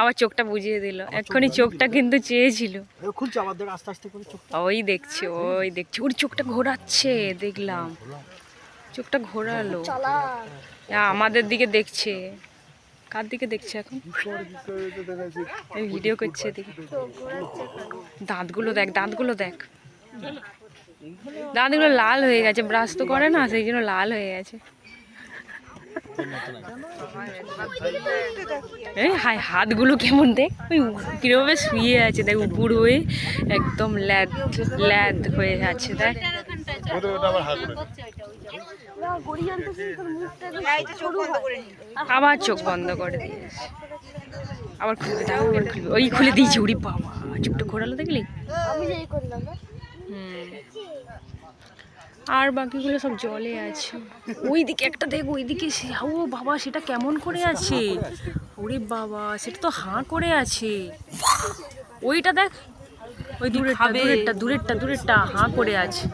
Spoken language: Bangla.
আবার চোখটা বুঝিয়ে দিল। এক্ষুনি চোখটা কিন্তু চেয়েছিল। ওই দেখছি ওই দেখছি। ওর চোখটা ঘোরাচ্ছে দেখলাম। চোখটা ঘোরালো। আমাদের দিকে দেখছে। কার দিকে দেখছে এখন? ভিডিও করছে এদিকে। দাঁতগুলো দেখ দাঁতগুলো দেখ। দাঁতগুলো লাল হয়ে গেছে ব্রাশ তো করে না সেই জন্য লাল হয়ে গেছে। হাই, হাতগুলো কেমন দেখ? ওই কিরমভাবে শুয়ে আছে, দেখ, উপর হয়ে একদম ল্যাদ ল্যাদ হয়ে আছে, দেখ। আবার চোখ বন্ধ করে দিয়েছে। আবার খুলবে আবার খুলবে ওই খুলে দিয়েছি উড়ি বাবা। চোখটা ঘোরালো দেখলি? হুম আর বাকিগুলো সব জলে আছে। ওই দিকে একটা দেখ ওই দিকে সে- ও বাবা সেটা কেমন করে আছে? ওরে বাবা সেটা তো হাঁ করে আছে। ওইটা দেখ ওই দূরেরটা দূরেরটা দূরেরটা দূরেরটা হাঁ করে আছে।